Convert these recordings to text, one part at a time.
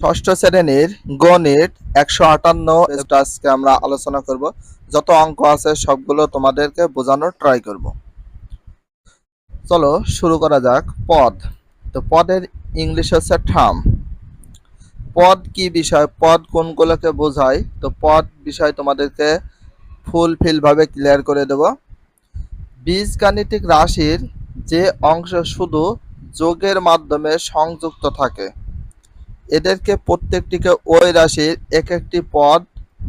ষষ্ঠ শ্রেণির গণিত একশো আটান্ন আজকে আমরা আলোচনা করব। যত অঙ্ক আছে সবগুলো তোমাদেরকে বোঝানোর ট্রাই করব। চলো শুরু করা যাক পদ। তো পদের ইংলিশ হচ্ছে ঠাম পদ কি বিষয়? পদ কোনগুলোকে বোঝায়? তো পদ বিষয় তোমাদেরকে ফুলফিল ভাবে ক্লিয়ার করে দেব। বীজগাণিতিক রাশির যে অংশ শুধু যোগের মাধ্যমে সংযুক্ত থাকে। এদেরকে প্রত্যেকটিকে ওই রাশির এক একটি পদ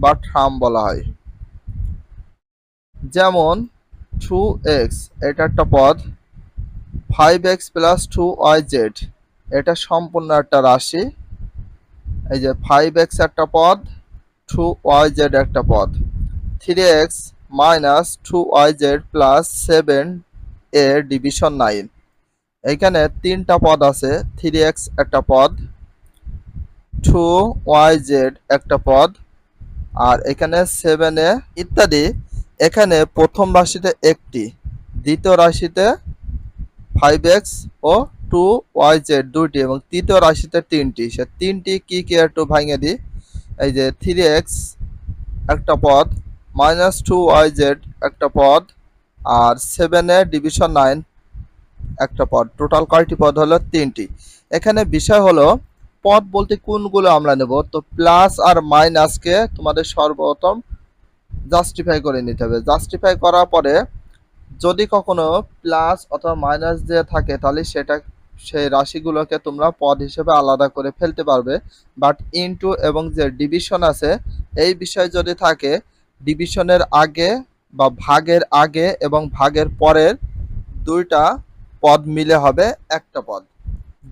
বা ট্রাম বলা হয়। যেমন টু এক্স এটা একটা পদ। Five X plus two Y Z এটা সম্পূর্ণ একটা রাশি। এই যে ফাইভ এক্স একটা পদ টু ওয়াই জেড একটা পদ। Three X minus two Y Z plus seven এর ডিভিশন নাইন এখানে তিনটা পদ আছে থ্রি এক্স একটা পদ। টু ওয়াই জেড একটা পদ, আর এখানে সেভেন এ ইত্যাদি। এখানে প্রথম রাশিতে একটি, দ্বিতীয় রাশিতে ফাইভ এক্স ও টু ওয়াই জেড দুইটি, এবং তৃতীয় রাশিতে তিনটি। সে তিনটি কি কি একটু ভাঙে দিই? এই যে থ্রি এক্স একটা পদ মাইনাস টু ওয়াই জেড একটা পদ, আর সেভেনে ডিভিশন নাইন একটা পদ। টোটাল কয়টি পদ হলো? তিনটি। এখানে বিষয় হলো পদ বলতে কোনগুলো আমরা নেব? তো প্লাস আর মাইনাসকে তোমাদের সর্বপ্রথম জাস্টিফাই করে নিতে হবে। জাস্টিফাই করার পরে যদি কখনো প্লাস অথবা মাইনাস দিয়ে থাকে, তাহলে সেটা, সেই রাশিগুলোকে তোমরা পদ হিসেবে আলাদা করে ফেলতে পারবে। বাট ইনটু এবং যে ডিভিশন আছে, এই বিষয় যদি থাকে ডিভিশনের আগে বা ভাগের আগে এবং ভাগের পরের দুইটা পদ মিলে হবে একটা পদ।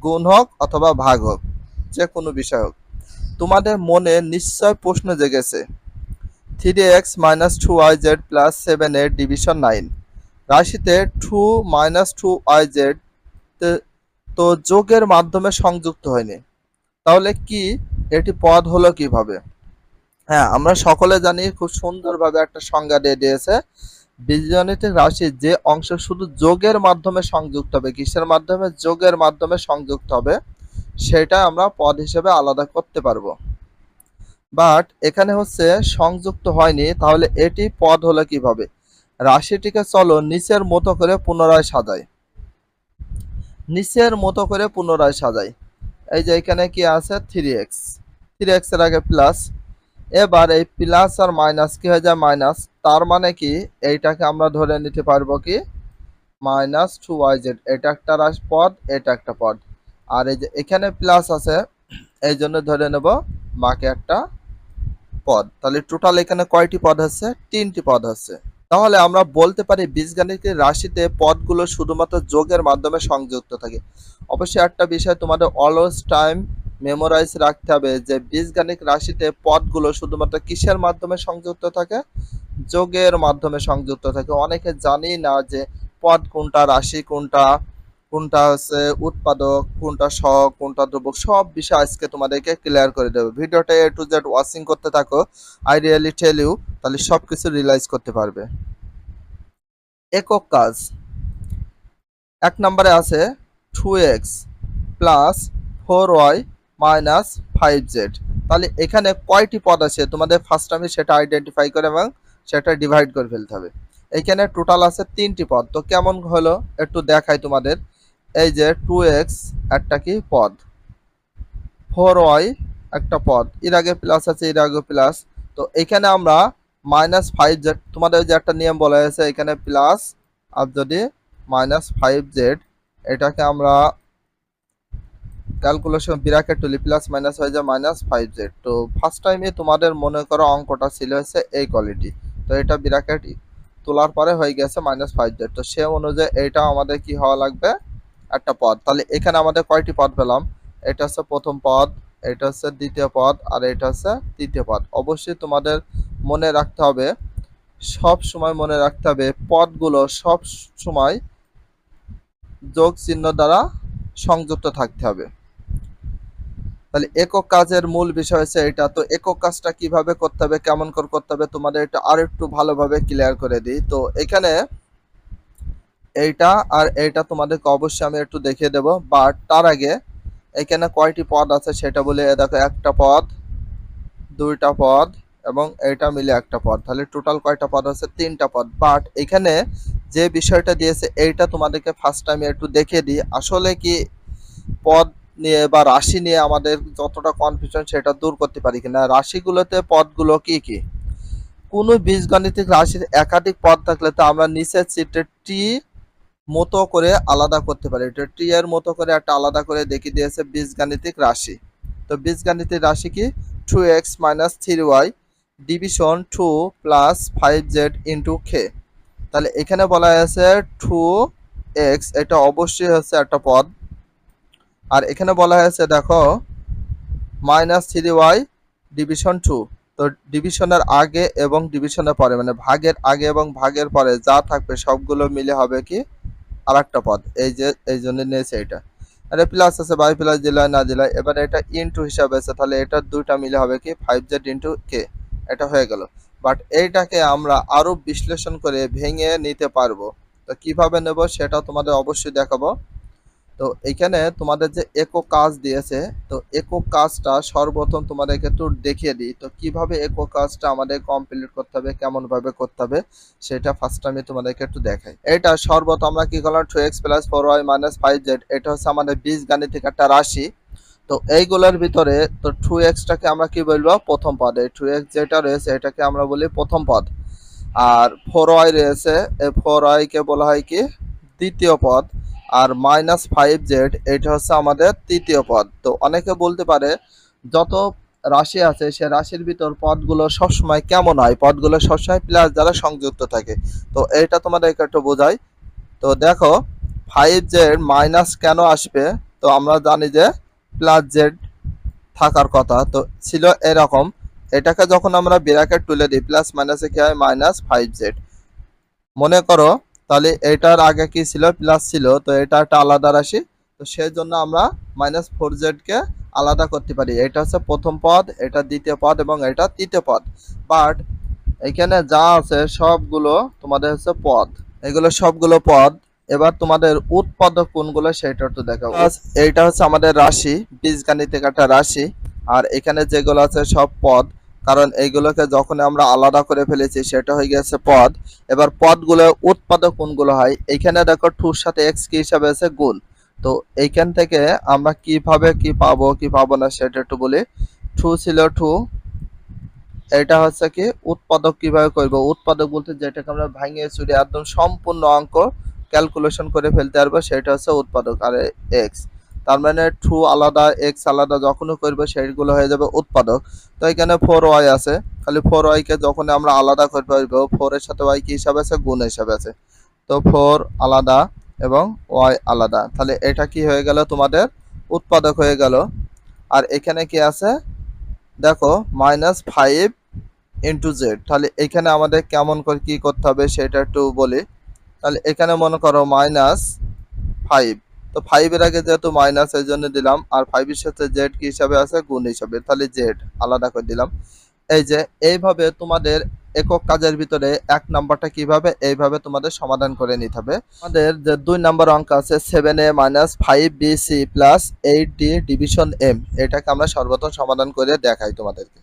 গুণ হোক অথবা ভাগ হোক। যে কোনো বিষয় হোক। তোমাদের মনে নিশ্চয় প্রশ্ন জেগেছে। Three X minus two Y Z plus seven এর ডিভিশন নাইন রাশিতে two minus two Y Z তো যোগের মাধ্যমে সংযুক্ত হয়নি। তাহলে কি এটি পদ হলো কীভাবে? হ্যাঁ আমরা সকলে জানি খুব সুন্দরভাবে একটা সংজ্ঞা দিয়ে দিয়েছে। বীজগণিতিক রাশির যে অংশ শুধু যোগের মাধ্যমে সংযুক্ত হবে, কিসের মাধ্যমে? যোগের মাধ্যমে সংযুক্ত হবে। সেটা আমরা পদ হিসেবে আলাদা করতে পারব। বাট এখানে হচ্ছে সংযুক্ত হয়নি, তাহলে এটি পদ হলো কীভাবে? রাশিটিকে চলো নিচের মতো করে পুনরায় সাজাই। নিচের মতো করে পুনরায় সাজাই। এই যে এখানে কি আছে? থ্রি এক্স থ্রি এক্সের আগে প্লাস এবার এই প্লাস আর মাইনাস কি হয়ে যায়? মাইনাস তার মানে কি? এইটাকে আমরা ধরে নিতে পারব কি? মাইনাস টু ওয়াই জেড এটা একটা পদ, এটা একটা পদ। আর এই যে এখানে প্লাস আছে এই জন্য ধরে নেব বাকি একটা পদ। তাহলে টোটাল এখানে কয়টি পদ হচ্ছে তিনটি পদ হচ্ছে তাহলে আমরা বলতে পারি বীজগাণিতিক রাশিতে পদগুলো শুধুমাত্র যোগের মাধ্যমে সংযুক্ত থাকে। অবশ্যই একটা বিষয় তোমাদের অলওয়েজ টাইম মেমোরাইজ রাখতে হবে যে বীজগাণিতিক রাশিতে পদগুলো শুধুমাত্র কিসের মাধ্যমে সংযুক্ত থাকে? যোগের মাধ্যমে সংযুক্ত থাকে। অনেকে জানি না যে পদ কোনটা, রাশি কোনটা কোনটা হচ্ছে উৎপাদক, কোনটা সহগ কোনটা দ্রব্যক সব বিষয় আজকে তোমাদেরকে ক্লিয়ার করে দেবো। ভিডিওটা এ টু জেড ওয়াচিং করতে থাকো। আই রিয়েলি টেল ইউ তাহলে সব কিছু রিয়েলাইজ করতে পারবে। একক কাজ। এক নম্বরে আছে two x plus four y minus five z তাহলে এখানে কয়টি পদ আছে? তোমাদের ফার্স্ট আমি সেটা আইডেন্টিফাই করে এবং সেটা ডিভাইড করে ফেলতে হবে। এখানে টোটাল আছে তিনটি পদ। তো কেমন হলো? একটু দেখাই তোমাদের। এই যে টু এক্স একটা কি পদ? ফোর ওয়াই একটা পদ। এর আগে প্লাস আছে, এর আগে প্লাস তো এখানে আমরা মাইনাস ফাইভ জেড তোমাদের যে একটা নিয়ম বলা হয়েছে, এখানে প্লাস আর যদি মাইনাস ফাইভ জেড এটাকে আমরা ক্যালকুলেশন বিরাকেট তুলি প্লাস মাইনাস হয়ে যায় মাইনাস ফাইভ জেড তো ফার্স্ট টাইমে তোমাদের মনে করো অঙ্কটা ছিল হচ্ছে এই কোয়ালিটি তো এটা বিরাকেট তোলার পরে হয়ে গেছে মাইনাস ফাইভ জেড তো সে অনুযায়ী এটা আমাদের কি হওয়া লাগবে? একটা পদ। তাহলে এখানে আমাদের কয়টি পদ পেলাম? এটা হচ্ছে প্রথম পদ, এটা হচ্ছে দ্বিতীয় পদ, আর এটা হচ্ছে তৃতীয় পদ। অবশ্যই তোমাদের মনে রাখতে হবে, সব সময় মনে রাখতে হবে, পদগুলো সব সময় যোগ চিহ্ন দ্বারা সংযুক্ত থাকতে হবে। তাহলে একক কাজের মূল বিষয় হচ্ছে এটা। তো একক কাজটা কীভাবে করতে হবে, কেমন করে করতে হবে, তোমাদের এটা আর একটু ভালোভাবে ক্লিয়ার করে দিই। তো এখানে এইটা আর এইটা তোমাদেরকে অবশ্যই আমি একটু দেখিয়ে দেব। বাট তার আগে এখানে কয়টি পদ আছে সেটা বলে দেখো, একটা পদ, দুইটা পদ এবং এটা মিলে একটা পদ। তাহলে টোটাল কয়টা পদ আছে? তিনটা পদ। বাট এখানে যে বিষয়টা দিয়েছে, এইটা তোমাদেরকে ফার্স্ট টাইম একটু দেখিয়ে দিই। আসলে কি পদ নিয়ে বা রাশি নিয়ে আমাদের যতটা কনফিউশন সেটা দূর করতে পারি কিনা? রাশিগুলোতে পদগুলো কি কি? কোনো বীজগণিতিক রাশির একাধিক পদ থাকলে তো আমরা নিচের চিত্রে টি মতো করে আলাদা করতে পারি। এটা টি এর মতো করে একটা আলাদা করে দেখিয়ে দিয়েছে বীজগাণিতিক রাশি। তো বীজগাণিতিক রাশি কি? Two x minus three y division two plus five z into খে তাহলে এখানে বলা হয়েছে টু এক্স এটা অবশ্যই হচ্ছে একটা পদ। আর এখানে বলা হয়েছে দেখো minus three y division two তো ডিভিশনের আগে এবং ডিভিশনের পরে মানে ভাগের আগে এবং ভাগের পরে যা থাকবে সবগুলো মিলে হবে কি? আর একটা পদ। এই যে, এই জন্য নিয়েছে এটা। আরে প্লাস আছে বাই প্লাস দিলায় না দিলায় এবার এটা ইনটু হিসাবে আছে, তাহলে এটা দুইটা মিলে হবে কি ফাইভ জেড ইনটু কে এটা হয়ে গেল। বাট এইটাকে আমরা আরও বিশ্লেষণ করে ভেঙে নিতে পারব। তো কীভাবে নেব সেটা তোমাদের অবশ্যই দেখাবো। তো এখানে তোমাদের যে একক কাজ দিয়েছে, তো একক কাজটা সর্বপ্রথম তোমাদেরকে একটু দেখিয়ে দিই, তো কীভাবে একক কাজটা আমাদের কমপ্লিট করতে হবে কেমন ভাবে করতে হবে, সেটা ফার্স্ট আমি তোমাদেরকে একটু দেখাই। এটা সর্বপ্রথম আমরা কি করলাম two x plus four y minus five z এটা হচ্ছে আমাদের বীজ গাণিতিক একটা রাশি। তো এইগুলোর ভিতরে, তো টু এক্সটাকে আমরা কি বলব, প্রথম পদ। এই টু এক্স যেটা রয়েছে, এটাকে আমরা বলি প্রথম পদ। আর ফোর ওয়াই রয়েছে, এই ফোর ওয়াইকে বলা হয় কি, দ্বিতীয় পদ। আর মাইনাস ফাইভ জেড এটা হচ্ছে আমাদের তৃতীয় পদ। তো অনেকে বলতে পারে, যত রাশি আছে, সে রাশির ভিতর পদগুলো সবসময় কেমন হয়? পদগুলো সবসময় প্লাস দ্বারা সংযুক্ত থাকে। তো এটা তোমাদেরকে একটু বোঝাই। তো দেখো ফাইভ জেড মাইনাস কেন আসবে? তো আমরা জানি যে প্লাস জেড থাকার কথা। তো ছিল এরকম। এটাকে যখন আমরা ব্র্যাকেট তুলে দিই প্লাস মাইনাসে কি হয়? মাইনাস ফাইভ জেড মনে করো তাহলে এটার আগে কি ছিল? প্লাস ছিল, তো এটা একটা আলাদা রাশি, তো সেই জন্য আমরা মাইনাস ফোর জেডকে আলাদা করতে পারি। এটা হচ্ছে প্রথম পদ, এটা দ্বিতীয় পদ এবং এটা তৃতীয় পদ। বাট এখানে যা আছে সবগুলো তোমাদের হচ্ছে পদ। এগুলো সবগুলো পদ। এবার তোমাদের উৎপাদক কোনগুলো সেটা একটু দেখাবো এইটা হচ্ছে আমাদের রাশি, বীজগাণিতিক একটা রাশি। আর এখানে যেগুলো আছে সব পদ। কারণ এইগুলোকে যখন আমরা আলাদা করে ফেলেছি, সেটা হয়ে গেছে পদ। এবার পদগুলো উৎপাদক কোনগুলো হয়? এখানে দেখো টুর সাথে এক্স কি হিসাবে আছে? গুণ। তো এইখান থেকে আমরা কীভাবে কি পাবো কি পাবো না সেটা একটু বলি। টু ছিল টু। এটা হচ্ছে কি উৎপাদক কীভাবে করব? উৎপাদক বলতে যেটাকে আমরা ভাঙিয়ে চুরি একদম সম্পূর্ণ অঙ্ক ক্যালকুলেশন করে ফেলতে পারব, সেটা হচ্ছে উৎপাদক, আর এক্স তার মানে টু আলাদা এক্স আলাদা যখনও করবে সেইগুলো হয়ে যাবে উৎপাদক। তো এখানে ফোর ওয়াই আছে। খালি ফোর ওয়াইকে যখন আমরা আলাদা করে পারব ফোর এর সাথে ওয়াই কি হিসাবে আছে? গুণ হিসাবে আছে। তো ফোর আলাদা এবং ওয়াই আলাদা। তাহলে এটা কি হয়ে গেল? তোমাদের উৎপাদক হয়ে গেল। আর এখানে কি আছে? দেখো মাইনাস ফাইভ ইন্টু জেড তাহলে এখানে আমাদের কেমন করে কি করতে হবে সেটা একটু বলি। তাহলে এখানে মনে করো মাইনাস ফাইভ তো ফাইভের আগে যেহেতু মাইনাস এই জন্য দিলাম, আর ফাইভের সাথে জেড কি হিসাবে আছে? গুণ হিসাবে। তাহলে জেড আলাদা করে দিলাম। এই যে, এইভাবে তোমাদের একক কাজের ভিতরে এক নাম্বারটা কীভাবে, এইভাবে তোমাদের সমাধান করে নিতে হবে। আমাদের যে দুই নাম্বার অঙ্ক আছে seven a minus five b c plus eight d division m এটাকে আমরা সর্বপ্রথম সমাধান করে দেখাই তোমাদেরকে।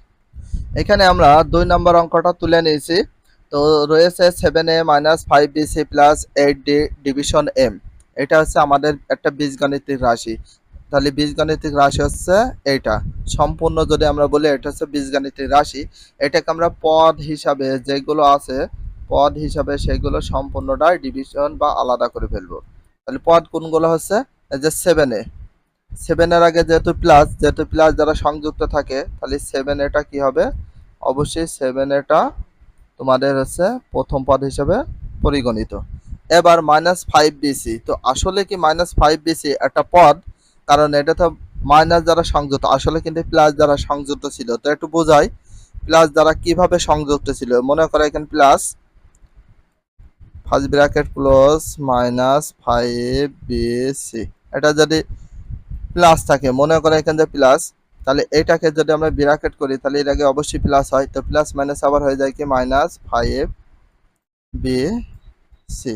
এখানে আমরা দুই নাম্বার অঙ্কটা তুলে নিয়েছি। তো রয়েছে seven a minus five b c plus eight d division m এটা হচ্ছে আমাদের একটা বীজগণিতিক রাশি। তাহলে বীজগণিতিক রাশি হচ্ছে এইটা সম্পূর্ণ যদি আমরা বলি, এটা হচ্ছে বীজগণিতিক রাশি। এটাকে আমরা পদ হিসাবে যেগুলো আছে, পদ হিসাবে সেগুলো সম্পূর্ণটাই ডিভিশন বা আলাদা করে ফেলব। তাহলে পদ কোনগুলো হচ্ছে? যে সেভেনে সেভেনের আগে যেহেতু প্লাস যেহেতু প্লাস যারা সংযুক্ত থাকে, তাহলে সেভেন এটা কি হবে? অবশ্যই সেভেন এটা তোমাদের হচ্ছে প্রথম পদ হিসাবে পরিগণিত। এবার মাইনাস ফাইভ বিসি তো আসলে কি মাইনাস ফাইভ বিসি একটা পদ? কারণ এটা তো মাইনাস দ্বারা সংযুক্ত। আসলে কিন্তু প্লাস দ্বারা সংযুক্ত ছিল। তো একটু বোঝাই প্লাস দ্বারা কীভাবে সংযুক্ত ছিল? মনে করো এখানে plus first bracket plus minus five b c এটা যদি প্লাস থাকে, মনে করো এখানে যে প্লাস তাহলে এটাকে যদি আমরা ব্র্যাকেট করি, তাহলে এর আগে অবশ্যই প্লাস হয়। তো প্লাস মাইনাস আবার হয়ে যায় কি? Minus five b c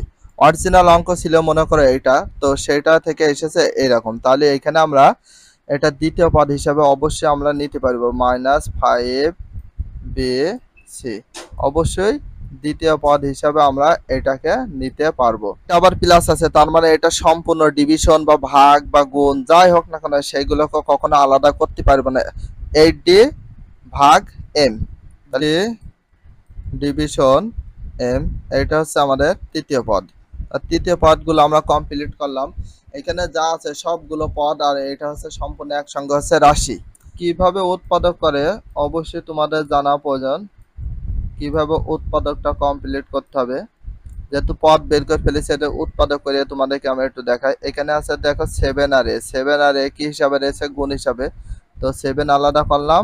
original অঙ্ক ছিল, মনে করো এইটা। তো সেটা থেকে এসেছে এরকম। তাহলে এখানে আমরা এটা দ্বিতীয় পদ হিসাবে অবশ্যই আমরা নিতে পারব। মাইনাস ফাইভ বি সি অবশ্যই দ্বিতীয় পদ হিসাবে আমরা এটাকে নিতে পারব। আবার প্লাস আছে, তার মানে এটা সম্পূর্ণ ডিভিশন বা ভাগ বা গুণ, যাই হোক না কেন সেইগুলোকে কখনো আলাদা করতে পারব না। এইট ডি ভাগ এম ডিভিশন এম এটা হচ্ছে আমাদের তৃতীয় পদ। তৃতীয় পদগুলো আমরা কমপ্লিট করলাম। এখানে যা আছে সবগুলো পদ আর এটা হচ্ছে সম্পূর্ণ একসঙ্গে হচ্ছে রাশি। কীভাবে উৎপাদক করে? অবশ্যই তোমাদের জানা প্রয়োজন। কীভাবে উৎপাদকটা কমপ্লিট করতে হবে? যেহেতু পদ বের করে ফেলেছি, এটা উৎপাদক করে তোমাদেরকে আমরা একটু দেখাই। এখানে আছে দেখো সেভেন আর এ সেভেন আর এ কি হিসাবে রয়েছে? গুণ হিসাবে। তো সেভেন আলাদা করলাম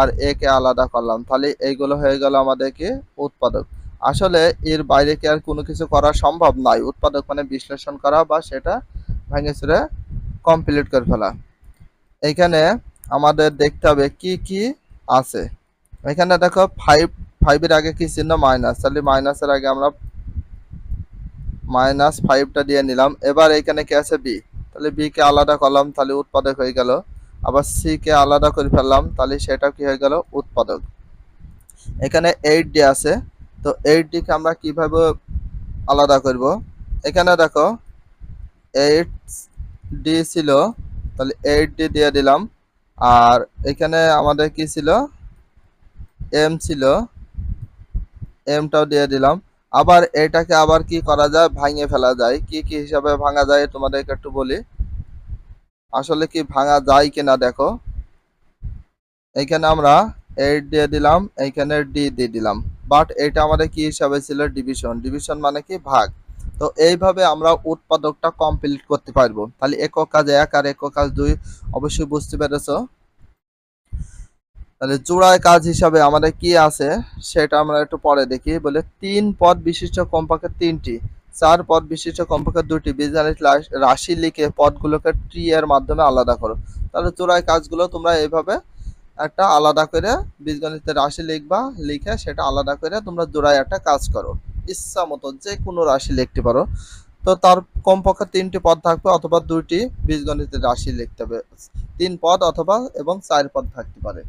আর এ কে আলাদা করলাম। তাহলে এইগুলো হয়ে গেল আমাদেরকে উৎপাদক। আসলে এর বাইরে কি আর কোনো কিছু করা সম্ভব নয়। উৎপাদক মানে বিশ্লেষণ করা বা সেটা ভেঙে চুরে কমপ্লিট করে ফেলা। এখানে আমাদের দেখতে হবে কি কি আছে। এখানে দেখো ফাইভ ফাইভের আগে কি চিহ্ন? মাইনাস তাহলে মাইনাসের আগে আমরা মাইনাস ফাইভটা দিয়ে নিলাম। এবার এখানে কি আছে? বি তাহলে বি কে আলাদা করলাম, তাহলে উৎপাদক হয়ে গেল। আবার সি কে আলাদা করে ফেললাম, তাহলে সেটা কি হয়ে গেল? উৎপাদক। এখানে এইট ডি আছে। তো এইট ডি কে আমরা কীভাবে আলাদা করব? এখানে দেখো এইট ডি ছিল, তাহলে এইট ডি দিয়ে দিলাম। আর এখানে আমাদের কি ছিল? এম ছিল। এমটাও দিয়ে দিলাম। আবার এটাকে আবার কি করা যায়? ভাঙিয়ে ফেলা যায়। কি কি হিসাবে ভাঙা যায় তোমাদেরকে একটু বলি। আসলে কি ভাঙা যায় কিনা দেখো। এখানে আমরা এইট দিয়ে দিলাম, এইখানে ডি দিয়ে দিলাম। বাট এটা আমাদের কি হিসাবে ছিল? ডিভিশন ডিভিশন মানে কি? ভাগ। তো এইভাবে আমরা উৎপাদকটা কমপ্লিট করতে পারব। তাহলে একক কাজ এক আর একক কাজ দুই, অবশ্যই বুঝতে পেরেছ? তাহলে জোড়ায় কাজ হিসাবে আমাদের কি আছে? সেটা আমরা একটু পরে দেখি। বলে তিন পদ বিশিষ্ট কমপক্ষে তিনটি, চার পদ বিশিষ্ট কমপক্ষে দুটি। লা- রাশি লিখে পদগুলোকে ট্রি এর মাধ্যমে আলাদা করো। তাহলে জোড়ায় কাজগুলো তোমরা এইভাবে একটা আলাদা করে বীজগণিতের রাশি লিখবা, লিখে সেটা আলাদা করে তোমরা জোড়ায় একটা কাজ করো। ইচ্ছা মতো যে কোনো রাশি লিখতে পারো। তো তার কমপক্ষে তিনটি পদ থাকবে অথবা দুইটি বীজগণিতের রাশি লিখতে হবে। তিন পদ অথবা এবং চার পদ থাকতে পারে।